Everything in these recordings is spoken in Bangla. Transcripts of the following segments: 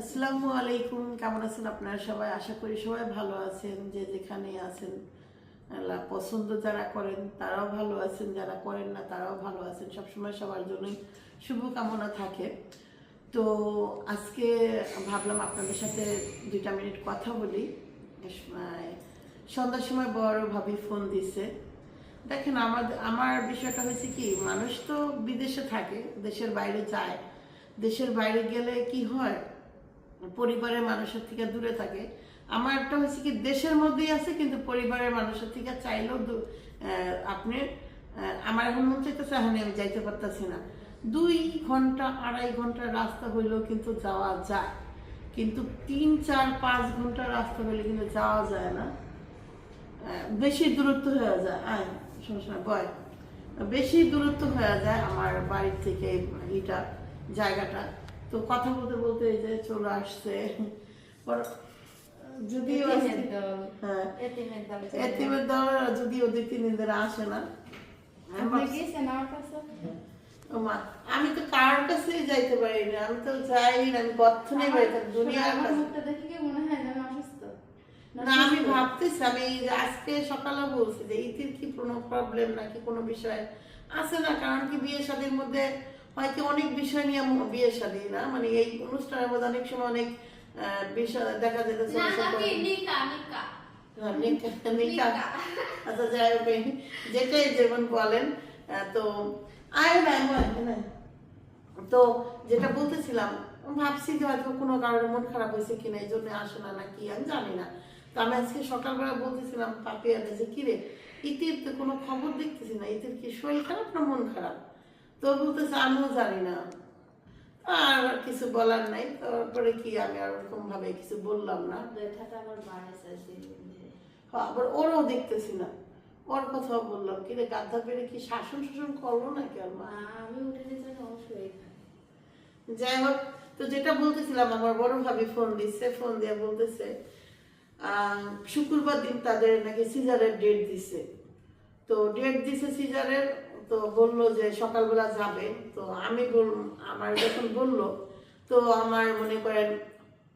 আসসালামু আলাইকুম, কেমন আছেন আপনারা সবাই? আশা করি সবাই ভালো আছেন, যে যেখানে আছেন। আল্লাহ পছন্দ যারা করেন, তারাও ভালো আছেন, যারা করেন না, তারাও ভালো আছেন। সবসময় সবার জন্যই শুভকামনা থাকে। তো আজকে ভাবলাম আপনাদের সাথে দুইটা মিনিট কথা বলি। সন্ধ্যার সময় বড় ভাবি ফোন দিছে। দেখেন, আমার আমার বিষয়টা হয়েছে কি, মানুষ তো বিদেশে থাকে, দেশের বাইরে যায়। দেশের বাইরে গেলে কি হয়? পরিবারের মানুষের থেকে দূরে থাকে। আমার একটা হচ্ছে কি, দেশের মধ্যেই আছে, কিন্তু পরিবারের মানুষের থেকে চাইলেও আপনি আমার এখন মন চাইতেছে এখন আমি যাইতে পারতেছি না। দুই ঘণ্টা, আড়াই ঘণ্টা রাস্তা হইলেও কিন্তু যাওয়া যায়। কিন্তু তিন, চার, পাঁচ ঘণ্টা রাস্তা হইলে কিন্তু যাওয়া যায় না। বেশি দূরত্ব হয়ে যায়। আয় সমস্যা বয়। বেশি দূরত্ব হয়ে যায় আমার বাড়ির থেকে এটা জায়গাটা। তো কথা বলতে বলতে এই যে চলে আসছে যদিও। হ্যাঁ এতিমের দল। যদিও দুই তিন দিন ধরে আসে না আমি কাছে? তো কার কাছেই যাইতে পারি না আমি তো যাই না আমি বাড়িতে দুনিয়ার কাছে মনে হয়? না আমি ভাবতেছি আমি আজকে সকালে বলছি যে ইতির কি কোনো প্রবলেম নাকি কোনো বিষয় আছে না কারণ কি বিয়ে শাদীর মধ্যে হয় কি অনেক বিষয় নিয়ে বিয়ে শাদী না? মানে এই অনুষ্ঠানের মধ্যে অনেক সময় অনেক বিষয় দেখা না নিকা হ্যাঁ। আচ্ছা যাই হোক যেটাই যেমন বলেন তো আয় না না তো যেটা বলতেছিলাম ভাবছি যে হয়তো কোনো কারণে মন খারাপ হয়েছে কিনা এই জন্য আসে না নাকি আমি জানি না। তো আমি আজকে সকালবেলা বলতেছিলাম পাপিয়াতে যে কিরে ইতির তো কোনো খবর দেখতেছি না ইতির কি শরীর খারাপ না মন খারাপ? তো বলতেছে আমিও জানি না। আর কিছু বলার নাই তারপরে কি আমি আর ওরকম ভাবে কিছু বললাম না। আবার ওরও দেখতেছি না। ওর কথাও বললাম কিরে গাধা পেরে কি শাসন শাসন করল নাকি আর মা? আমি উঠে অবশ্যই যাই হোক তো যেটা বলতেছিলাম আমার বড় ভাবি ফোন দিচ্ছে ফোন দিয়ে বলতেছে শুক্রবার দিন তাদের নাকি সিজারের ডেট দিছে। তো ডেট দিছে সিজারের তো বলল যে সকালবেলা যাবে। তো আমি বল আমার যখন বলল তো আমার মনে করেন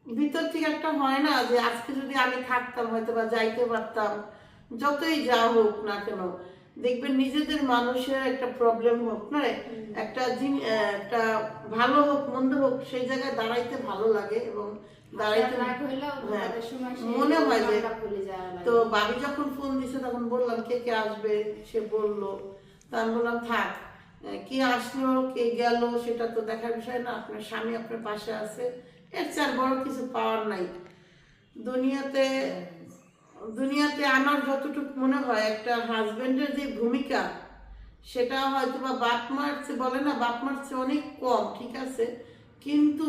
ভিতর থেকে একটা হয় না যে আজকে যদি আমি থাকতাম হয়তো বা যাইতে পারতাম যতই যা হোক না কেন। দেখবেন নিজেদের মানুষের একটা প্রবলেম হোক না একটা একটা ভালো হোক মন্দ হোক সেই জায়গায় দাঁড়াইতে ভালো লাগে এবং দাঁড়াইতে হইলেও হ্যাঁ, মনে হয় যে তো বাবি যখন ফোন দিছে তখন বললাম কে কে আসবে? সে বলল তা আমি বললাম, থাক কে আসলো, কে গেল, সেটা তো দেখার বিষয় না, আপনার স্বামী আপনার পাশে আছে, এর চার বড় কিছু পাওয়ার নাই। দুনিয়াতে দুনিয়াতে আমার যতটুকু মনে হয়, একটা হাজবেন্ডের যে ভূমিকা, সেটা হয়তো বা বাপ মার চেয়ে, বলে না, বাপ মার চেয়ে অনেক কম, ঠিক আছে? কিন্তু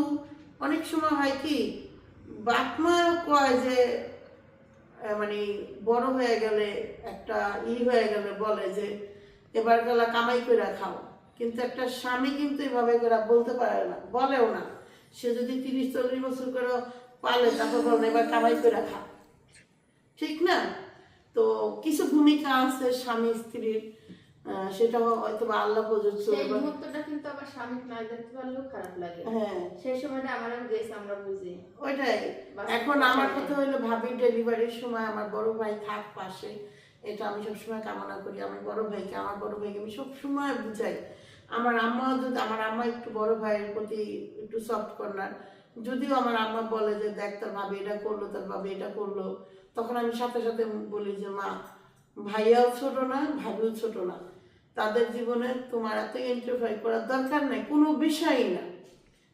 অনেক সময় হয় কি, বাপ মাও কয় যে মানে বড় হয়ে গেলে, একটা ই হয়ে গেলে বলে যে এবার গেলা কামাই করে খাও। কিন্তু একটা স্বামী কিন্তু এভাবে করে বলতে পারে না বলেও না। সে যদি তিরিশ চল্লিশ বছর করে পালে তারপর বলে এবার কামাই করে খা। ঠিক না? তো কিছু ভূমিকা আছে স্বামী স্ত্রীর সেটা হয়তো আল্লাহ প্রযোজ্য সেই মুহূর্তটা কিন্তু আবার স্বামী না দেখতে পারলেও খারাপ লাগে। হ্যাঁ। সেই সময়টা আমারও গেছে আমরা বুঝি। ওইটাই। এখন আমার কথা হলো ভাবির ডেলিভারির সময় আমার বড় ভাই থাক পাশে। এটা আমি সবসময় কামনা করি। আমার বড় ভাইকে, আমার বড় ভাইকে আমি সবসময় বুঝাই। আমার আম্মা যদি, আমার আম্মা একটু বড় ভাইয়ের প্রতি একটু সফট কর্নার যদিও আমার আম্মা বলে যে, দেখ, তোর ভাবি এটা করল, তোর ভাবি এটা করল। তখন আমি সাথে সাথে বলি যে, মা, ভাইয়াও ছোট না, ভাবিও ছোট না। তাদের জীবনে তোমার এত ইন্টারফাই করার দরকার নেই, কোনো বিষয়ই না।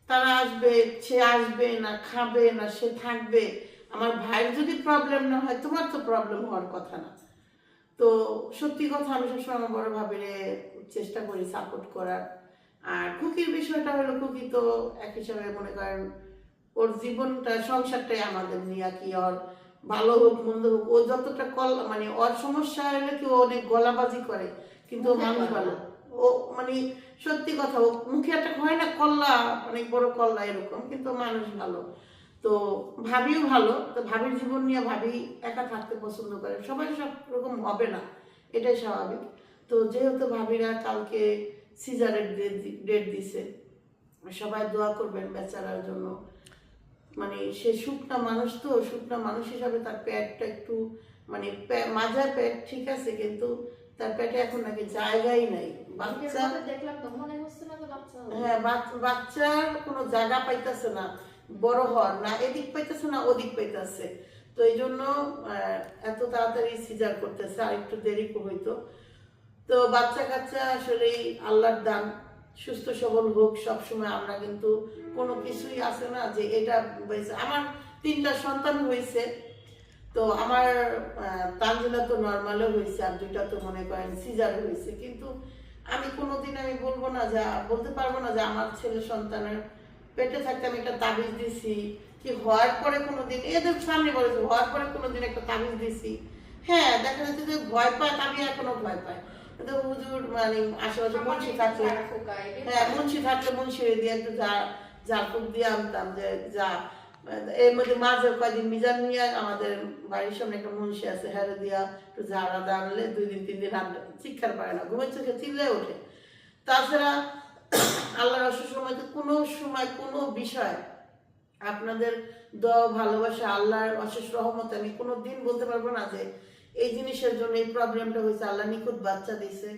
তারা আসবে, সে আসবে না, খাবে না, সে থাকবে। আমার ভাইয়ের যদি প্রবলেম না হয়, তোমার তো প্রবলেম হওয়ার কথা না। তো সত্যি কথা আমি সবসময় আমার বড় ভাবিরে চেষ্টা করি সাপোর্ট করার। আর কুকির বিষয়টা হলো কুকি তো এক হিসাবে মনে করেন ওর জীবনটা সংসারটাই আমাদের নিয়ে কি ওর ভালো হোক মন্দ হোক ও যতটা কল মানে ওর সমস্যা হলে কি ও অনেক গলাবাজি করে কিন্তু ও মানুষ ভালো ও মানে সত্যি কথা ও মুখে একটা হয় না কল্লা অনেক বড় কল্লা এরকম কিন্তু মানুষ ভালো। তো ভাবিও ভালো তো ভাবির জীবন নিয়ে ভাবি একা থাকতে পছন্দ করে। সবাই সব রকম হবে না এটাই স্বাভাবিক। তো যেহেতু ভাবিরা কালকে সিজারের ডেট দিছে সবাই দোয়া করবেন বেচারার জন্য। মানে সে শুকনা মানুষ তো শুকনা মানুষ হিসাবে তার পেটটা একটু মানে মাজার পেট ঠিক আছে কিন্তু তার পেটে এখন নাকি জায়গাই নাই। বাচ্চা দেখলাম তো মনে হচ্ছে না বাচ্চা হ্যাঁ বাচ- বাচ্চার কোনো জায়গা পাইতেছে না। বড় হওয়ার, না এদিক পাইতেছে না ওদিক পাইতেছে। তো এই জন্য এত তাড়াতাড়ি সিজার করতেছে, আর একটু দেরি হইতো। তো বাচ্চা কাচ্চা আসলে আল্লাহর দান, সুস্থ সবল হোক, সবসময় আমরা কিন্তু কোনো কিছুই আছে না যে এটা হয়েছে। আমার তিনটা সন্তান হয়েছে, তো আমার তানজিলা তো নর্মালও হয়েছে, আর দুইটা তো মনে করেন সিজার হয়েছে। কিন্তু আমি কোনোদিন আমি বলব না যে, বলতে পারব না যে আমার ছেলে সন্তানের পেটে থাকতে আমি একটা তাবিজ দিছি কি হওয়ার পরে কোনোদিন এদের সামনে বলেছে হওয়ার পরে কোনোদিন একটা তাবিজ দিছি। হ্যাঁ দেখা যাচ্ছে যে ভয় পায় আমি এখনও ভয় পাই। কিন্তু হুজুর মানে আশেপাশে মুন্সি থাকলে হ্যাঁ মুন্সি থাকলে মুন্সি দিয়ে একটু যা ঝাড়ফুঁক দিয়ে আনতাম যে যা। এর মধ্যে মাঝে কয়দিন মিজান নিয়ে আমাদের বাড়ির সামনে একটা মুন্সি আছে হ্যারে দিয়া একটু ঝাড়া দাঁড়ালে দুই দিন তিন দিন রান্না চিৎকার পারে না ঘুমের চোখে চিল্লে ওঠে। তাছাড়া আল্লাহর অসুখ সময় কোনো সময় কোনো বিষয় আপনাদের দোয়া ভালোবাসা আল্লাহর অশেষ রহমত আমি কোনো দিন বলতে পারব না যে এই জিনিসের জন্য এই প্রবলেমটা হয়েছে। আল্লাহ নিখুঁত বাচ্চা দিছে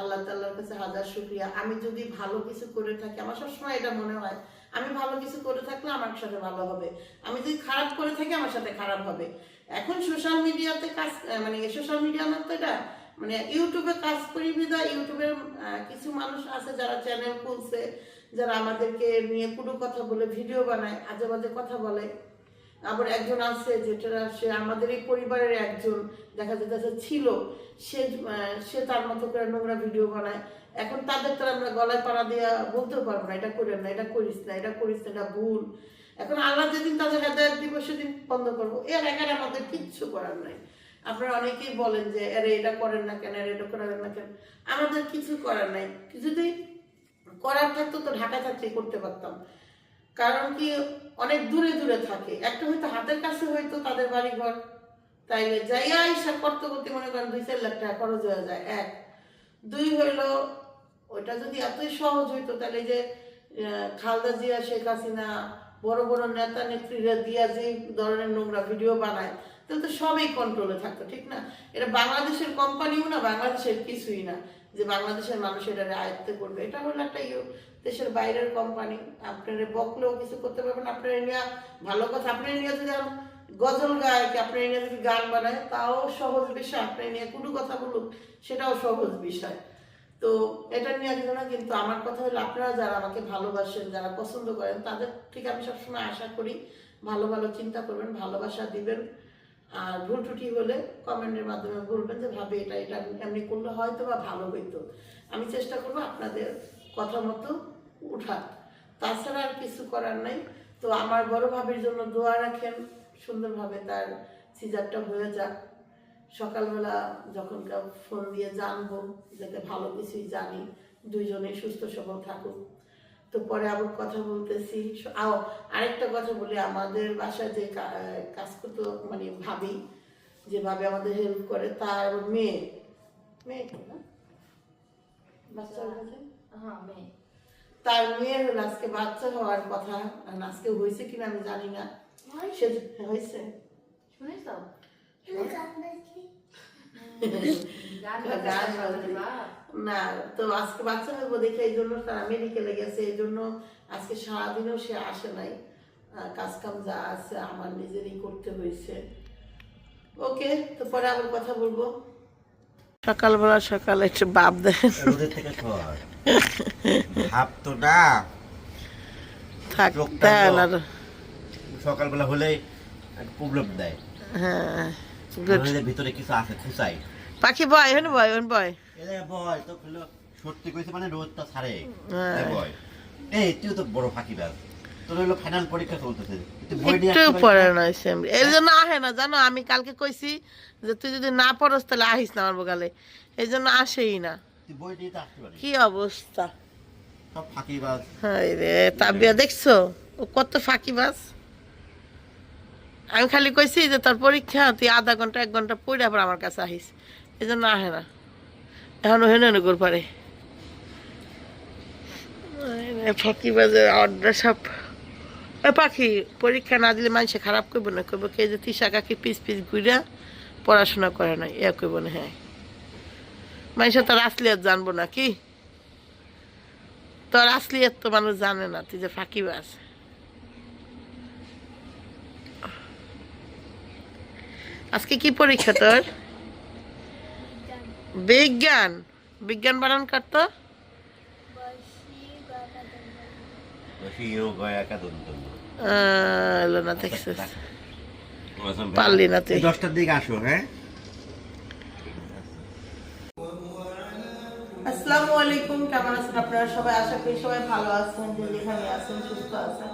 আল্লাহ তাল্লাহর কাছে হাজার শুক্রিয়া। আমি যদি ভালো কিছু করে থাকি, আমার সবসময় এটা মনে হয়, আমি ভালো কিছু করে থাকলে আমার সাথে ভালো হবে। আমি যদি খারাপ করে থাকি, আমার সাথে খারাপ হবে। এখন সোশ্যাল মিডিয়াতে কাজ মানে সোশ্যাল মিডিয়া না তো এটা মানে ইউটিউবে কাজ করি বিদা ইউটিউবের কিছু মানুষ আছে যারা চ্যানেল খুলছে, যারা আমাদেরকে নিয়ে কোনো কথা বলে ভিডিও বানায়, আজে বাজে কথা বলে। আবার একজন আছে যেটা সে আমাদের এই পরিবারের একজন, দেখা যেতেছে ছিল, সে সে তার মতো করে নোংরা ভিডিও বানায়। এখন তাদের তো আমরা গলায় পাড়া দিয়ে বলতে পারব না, এটা করেন না, এটা করিস না, এটা করিস না, এটা ভুল। এখন আল্লাহ যেদিন তাদের হেদায়ত দিব, সেদিন বন্ধ করব। এর একার আমাদের কিচ্ছু করার নাই। আপনারা অনেকেই বলেন যে, আরে, এটা করেন না কেন? আরে, এটা করেন না কেন? আমাদের কিছু করার নাই। যদি করার থাকতো তো ঢাকা থাকতেই করতে পারতাম। কারণ কি, অনেক দূরে দূরে থাকে। একটা হয়তো হাতের কাছে হয়তো তাদের বাড়ি ঘর তাইলে যাইয়া হিসাব করতে করতে মনে করেন দুই চার লাখ টাকা খরচ হয়ে যায়, এক। দুই হইল, ওইটা যদি এতই সহজ হইতো তাহলে যে খালদা জিয়া, শেখ হাসিনা, বড় বড় নেতা নেত্রীরা দিয়া যে ধরনের নোংরা ভিডিও বানায় তাহলে তো সবই কন্ট্রোলে থাকতো, ঠিক না? এটা বাংলাদেশের কোম্পানিও না, বাংলাদেশের কিছুই না। যে বাংলাদেশের মানুষ এটা আয়ত্তে করবে, এটা হলো একটা ইয়ে। দেশের বাইরের কোম্পানি আপনারা বকলেও কিছু করতে পারবেন আপনারা নিয়ে ভালো কথা, আপনারা নিয়ে যদি গজল গায় কি আপনারা নিয়ে যদি গান বানায়, তাও সহজ বিষয়, আপনারা নিয়ে কোনো কথা বলুক, সেটাও সহজ বিষয়। তো এটা নিয়ে কিছু না, কিন্তু আমার কথা হলো আপনারা যারা আমাকে ভালোবাসেন, যারা পছন্দ করেন, তাদের থেকে আমি সবসময় আশা করি ভালো ভালো চিন্তা করবেন, ভালোবাসা দিবেন। আর ভুল ত্রুটি হলে কমেন্টের মাধ্যমে বলবেন যে, ভাবে, এটা এটা এমনি করলে হয়তো বা ভালো হইতো। আমি চেষ্টা করব আপনাদের কথা মতো উঠার। তাছাড়া আর কিছু করার নাই। তো আমার বড় ভাবির জন্য দোয়া রাখেন। সুন্দরভাবে তার সিজারটা হয়ে যাক। সকালবেলা যখন ফোন দিয়ে জানব, যাতে ভালো কিছুই জানি দুইজনে সুস্থ সবল থাকুক। তো পরে আবার কথা বলতেছি। আও আরেকটা কথা বলি আমাদের বাসায় যে কাজ করতো মানে ভাবি যেভাবে আমাদের হেল্প করে তার মেয়ে মেয়ে তো না? হ্যাঁ, মেয়ে। তার মেয়ের হলো আজকে বাচ্চা হওয়ার কথা আর আজকে হয়েছে কিনা আমি জানি না। সে হয়েছে। শুনিস না তো আজকে বাচ্চা হইব দেখে এই জন্য তারা মেডিকেলে গেছে এই জন্য আজকে সারাদিনও সে আসে নাই। কাজ কাম যা আছে আমার নিজেরই করতে হয়েছে। ওকে তো পরে আবার কথা বলব। সকালবেলা সকালে একটু বাপ সর ভাব তো না। থাক চোখটা দেন বড়। আর সকালবেলা হলেই প্রবলেম দেয়। হ্যাঁ। গুড ভিতরে কিছু আছে খুচাই। পাখি বয় হেন বয় হেন বয়। এলে বয় তো সত্যি কইছে মানে রোদটা ছাড়ে। হ্যাঁ। বয়। এই তুই তো বড় ফাঁকি একটু? নয় এর জন্য আহে না জানো আমি কালকে কইছি যে তুই যদি না পড়স তাহলে আহিস না আমার বগালে। এই জন্য আসেই না। কি অবস্থা? সব ফাঁকি বাস হাই রে তাবিয়া দেখছ? ও কত ফাঁকিবাজ। আমি খালি কইছি যে তোর পরীক্ষা, তুই আধা ঘণ্টা, এক ঘণ্টা পড়ে আবার আমার কাছে আহিস। এই জন্য আহে না। এখন হেন করে পারে। ফাঁকিবাজের অর্ডার সব পাখি, পরীক্ষা না দিলে মানুষে খারাপ করব না করব কে যে তিসা কাকি পিস পিস ঘুরা পড়াশোনা করে না ইয়া করব না হ্যাঁ। মানুষে তোর আসলিয়াত জানব না, কি? তোর আসলিয়াত তো মানুষ জানে না, তুই যে ফাঁকিবাজ আজকে কি পরীক্ষা তোর? বিজ্ঞান। বিজ্ঞান বানান করতো পারলি না তুই। দশটার দিকে আসো হ্যাঁ? আসসালামু আলাইকুম কেমন আছেন আপনারা সবাই? আশা করি সবাই ভালো আছেন যেখানে আছেন সুস্থ আছেন।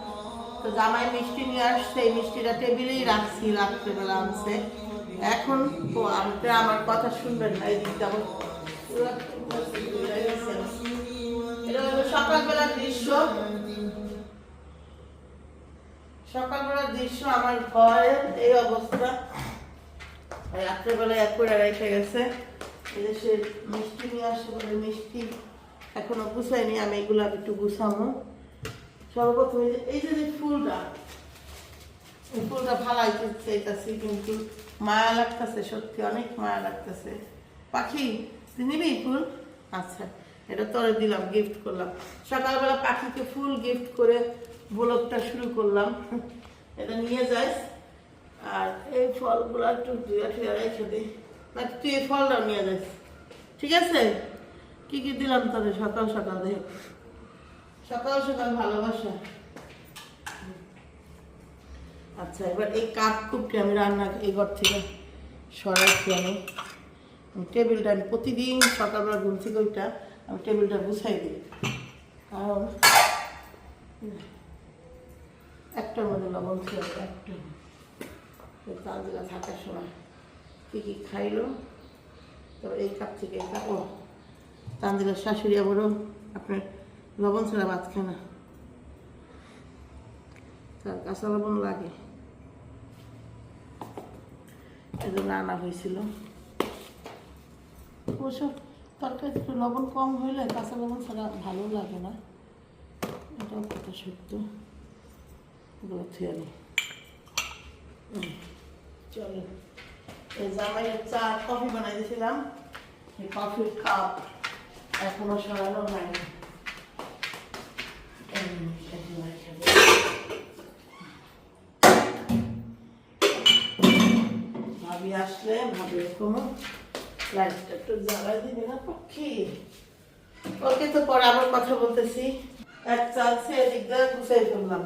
তো জামাই মিষ্টি নিয়ে আসছে এই মিষ্টিটা টেবিলেই রাখছি রাত্রেবেলা আনছে। এখন আপনি আমার কথা শুনবেন না, এই দিকটা এটা হলো সকালবেলার দৃশ্য। সকালবেলার দৃশ্য আমার এই অবস্থা। আর রাত্রেবেলা এক করে রেখে গেছে মিষ্টি নিয়ে আসছে বলে মিষ্টি এখনও গুছাইনি আমি এগুলো একটু গুছাবো। সর্বপ্রথম এই যে- ফুলটা ফুলটা ফালাইতে চাইতেছি কিন্তু মায়া লাগতেছে, সত্যি অনেক মায়া লাগতেছে। পাখি, তুই নিবি ফুল? আচ্ছা এটা তোরে দিলাম গিফট করলাম। সকালবেলা পাখিকে ফুল গিফট করে ব্লগটা শুরু করলাম। এটা নিয়ে যাই আর এই ফলগুলো একটু ধুয়ে টুয়ে রেখে দিই না তুই এই ফলটাও নিয়ে যাস। ঠিক আছে? কি কি দিলাম তোদের সকাল সকাল দেখ। সকাল সকাল ভালোবাসা। আচ্ছা এবার এই কাপ কুপটি আমি রান্না এই ঘর থেকে সরাচ্ছি আমি টেবিলটা আমি প্রতিদিন সকালবেলা ঘুম থেকে ওইটা আমি টেবিলটা গুছাই দিই। কারণ একটার মধ্যে লবণ ছিল, একটা তাজলা থাকার সময় কী কী খাইলো? তো এই কাপ থেকে এই কাপ ও তান্দিলার শাশুড়ি আবারও আপনার লবণ ছাড়া ভাত খায় না। তার কাঁচা লবণ লাগে। এজন্য আনা হয়েছিল। অবশ্য তরকারি একটু লবণ কম হইলে কাঁচা লবণ ছাড়া ভালো লাগে না। এটাও কথা সত্য। এগুলো থুয়ে চলো। এই জামাইয়ের চা, কফি বানাই দিয়েছিলাম। এই কফির কাপ এখনও সরানো হয়নি। আসলে ভাবি কোনো লাইটটা একটু জ্বালাই দিবি না ওকে তো পরে আবার কথা বলতেছি। এক চালছে এদিক দিয়ে গুছাই ফেললাম।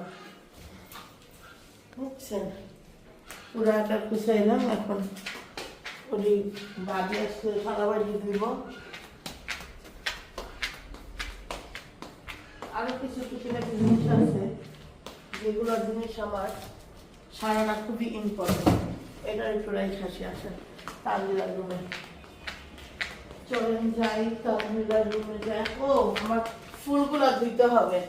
বুঝছেন? পুরাটা গুছাইলাম এখন ওই বাড়ি আসলে সারা বাড়ি দিব। আরও কিছু কিছু কিছু জিনিস আছে। যেগুলো জিনিস আমার সারাটা খুবই ইম্পর্টেন্ট এটার একটু রাই খাসি আসে তালবিলার রুমে চলেন যাই তালবিলার রুমে যাই। ও, আমার ফুলগুলো ধুইতে হবে।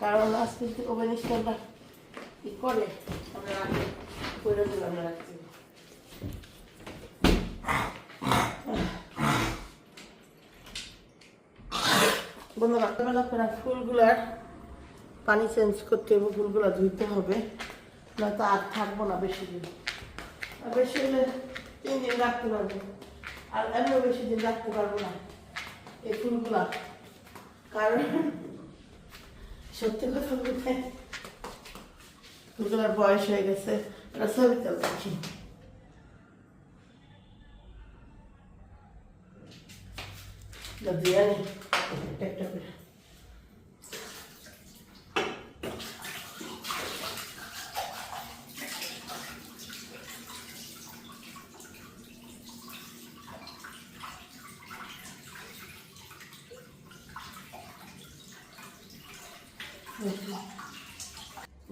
কারণ আজকে ওভেন কি করে? বন্ধুরা ফুলগুলার পানি চেঞ্জ করতে হবে ফুলগুলো ধুইতে হবে। নয়তো আর থাকব না বেশি দিন আর বেশি হলে তিন দিন রাখতে পারব। আর এমনিও বেশি দিন রাখতে পারব না এই ফুলগুলা। কারণ সত্যি কথা বলতে ফুলগুলার বয়স হয়ে গেছে, ওরা ছবি তুলছি দিয়ে একটা একটা করে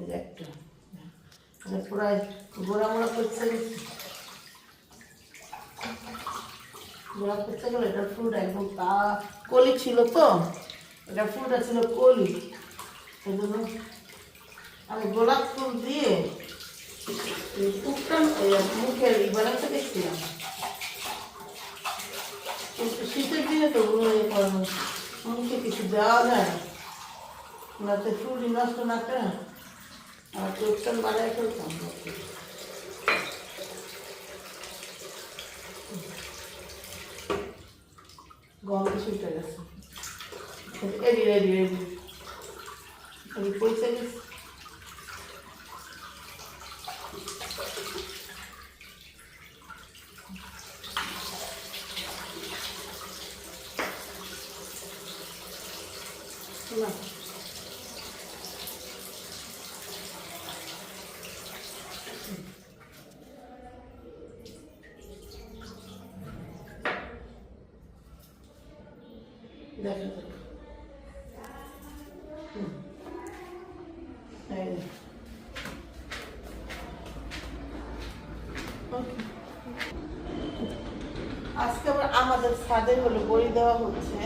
এই যে একটা মানে প্রায় গোড়া মোড়া করছে গোড়া করতে গেলে এটা ফুলটা একদম তা কলি ছিল তো? এটা ফুলটা ছিল কলি। আমি গোলাপ ফুল দিয়ে এই মুখের বানাতে দেখছিলাম। শীতের দিনে তো মুখে কিছু দেওয়া যায় না। তো চুরি নষ্ট না করে আর টোকটান বাড়াই ফেলতাম। গন্ধ ছুটে গেছে। এডি এডি এডি এডি পয়সা গেছে ছাদে হলো বড়ি দেওয়া হচ্ছে।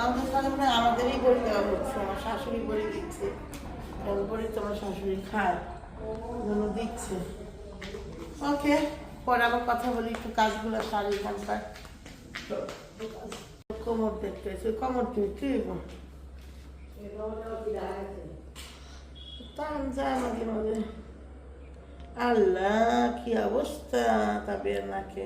আমাদের ছাদে মানে আমাদেরই বড়ি দেওয়া হচ্ছে, আমার শাশুড়ি বড়ি দিচ্ছে। বড়ি তো আমার শাশুড়ি খায় জন্য দিচ্ছে। ওকে, পরে আবার কথা বলি, একটু কাজগুলো সারি এখানকার। কোমর দেখতে এসে কোমর কি কি যায় আল্লাহ, কি অবস্থা তাদের নাকে।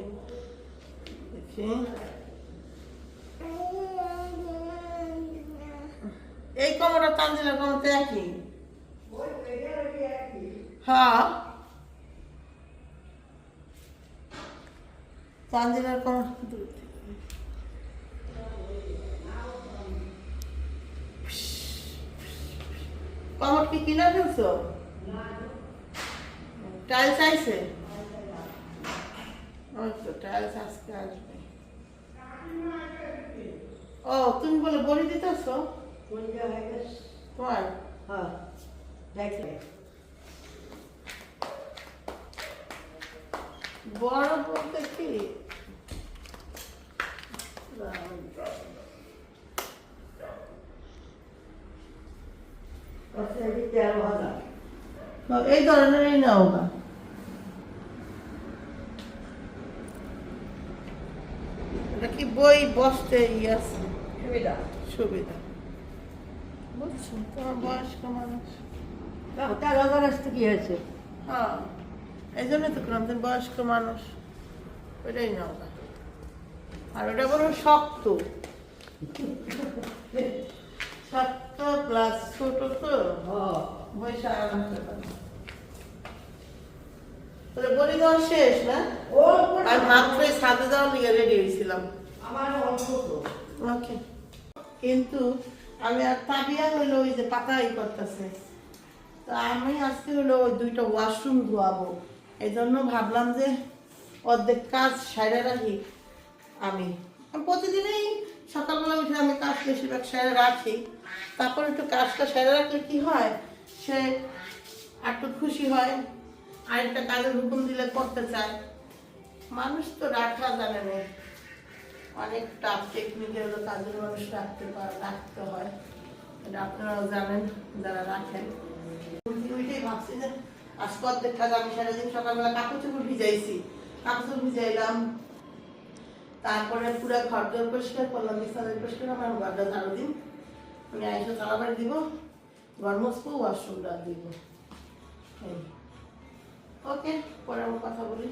এই কোমরটা টান দিলে কোমরটা একই? হ্যাঁ। তানজিলার কোমর কমর কি কিনা ফেলছো? টাইলস আইছে? ওই তো টাইলস আজকে আসবে। ও তুমি বলে বলি দিতেছো? তোমার বড় বলতে কি? এই ধরনেরই নাও গা এটা কি বই বসতে আছে। সুবিধা? সুবিধা। বুঝছ। তোমার বয়স্ক মানুষ তার আবার আসতে কি হয়েছে হ্যাঁ। এই জন্য তো করলাম তুমি বয়স্ক মানুষ নাও আর ওটা শক্ত। শক্ত প্লাস ছোট তো? বৈশা আরাম। তাহলে বলি দেওয়া শেষ না? ও আর মাত্রই ছাদে যাওয়ার লিগে রেডি হয়েছিলাম। ওকে কিন্তু আমি আর তাবিয়া হইল ওই যে পাতা ই করতেছে। তো আমি আজকে হলো ওই দুইটা ওয়াশরুম ধোয়াবো। এই জন্য ভাবলাম যে অর্ধেক কাজ সাইডে রাখি আমি। প্রতিদিনই সকালবেলা উঠে আমি কাজ বেশিরভাগ সেরে রাখি। তারপর একটু কাজটা সেরে রাখলে কি হয়? সে একটু খুশি হয়, আরেকটা কাজের হুকুম দিলে করতে চায়। মানুষ তো রাখা জানে না। অনেক টাফ টেকনিকের হলো কাজের মানুষ রাখতে রাখতে হয়। এটা আপনারাও জানেন, যারা রাখেন। ওইটাই ভাবছি যে আজকে অর্ধেক কাজ আমি সারাদিন সকালবেলা কাপড় চোপড় ভিজাইছি। কাপড় চোপড় ভিজাইলাম। তারপরে পুরো ঘর দর পরিষ্কার করলাম বিছানা পরিষ্কার আমার ঘরটা ঝাড়ু দিন। আমি আইসা তালাবাড়ি দিব ঘর মুছবো ওয়াশরুমটা দিব। ওকে, পরে আমার কথা বলি।